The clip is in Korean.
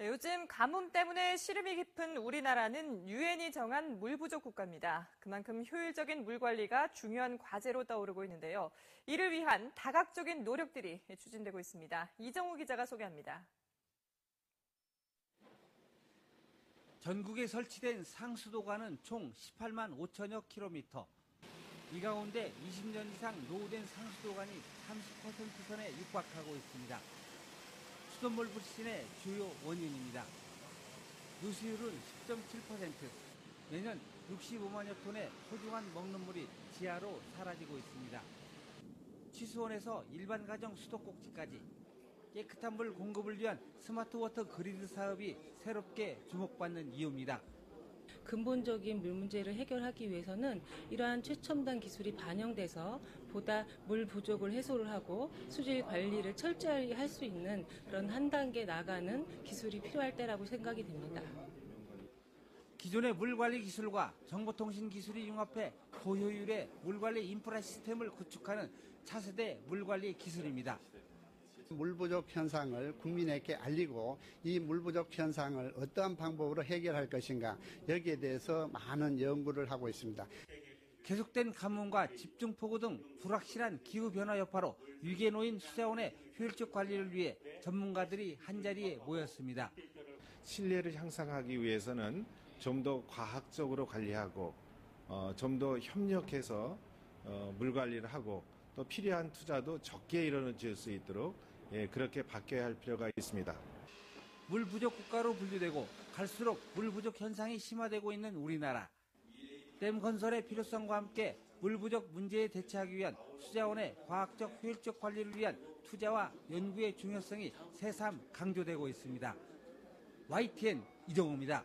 네, 요즘 가뭄 때문에 시름이 깊은 우리나라는 유엔이 정한 물 부족 국가입니다. 그만큼 효율적인 물 관리가 중요한 과제로 떠오르고 있는데요. 이를 위한 다각적인 노력들이 추진되고 있습니다. 이정우 기자가 소개합니다. 전국에 설치된 상수도관은 총 18만 5천여 킬로미터. 이 가운데 20년 이상 노후된 상수도관이 30% 선에 육박하고 있습니다. 수돗물 불신의 주요 원인입니다. 누수율은 10.7%, 매년 65만여 톤의 소중한 먹는 물이 지하로 사라지고 있습니다. 취수원에서 일반 가정 수도꼭지까지 깨끗한 물 공급을 위한 스마트 워터 그리드 사업이 새롭게 주목받는 이유입니다. 근본적인 물 문제를 해결하기 위해서는 이러한 최첨단 기술이 반영돼서 보다 물 부족을 해소를 하고 수질 관리를 철저히 할 수 있는 그런 한 단계 나가는 기술이 필요할 때라고 생각이 됩니다. 기존의 물관리 기술과 정보통신 기술이 융합해 고효율의 물관리 인프라 시스템을 구축하는 차세대 물관리 기술입니다. 물 부족 현상을 국민에게 알리고 이 물 부족 현상을 어떠한 방법으로 해결할 것인가 여기에 대해서 많은 연구를 하고 있습니다. 계속된 가뭄과 집중폭우 등 불확실한 기후변화 여파로 위기에 놓인 수자원의 효율적 관리를 위해 전문가들이 한자리에 모였습니다. 신뢰를 향상하기 위해서는 좀 더 과학적으로 관리하고 어, 좀 더 협력해서 어, 물 관리를 하고 또 필요한 투자도 적게 이루어질 수 있도록 예, 그렇게 바뀌어야 할 필요가 있습니다. 물 부족 국가로 분류되고 갈수록 물 부족 현상이 심화되고 있는 우리나라. 댐 건설의 필요성과 함께 물 부족 문제에 대처하기 위한 수자원의 과학적 효율적 관리를 위한 투자와 연구의 중요성이 새삼 강조되고 있습니다. YTN 이정우입니다.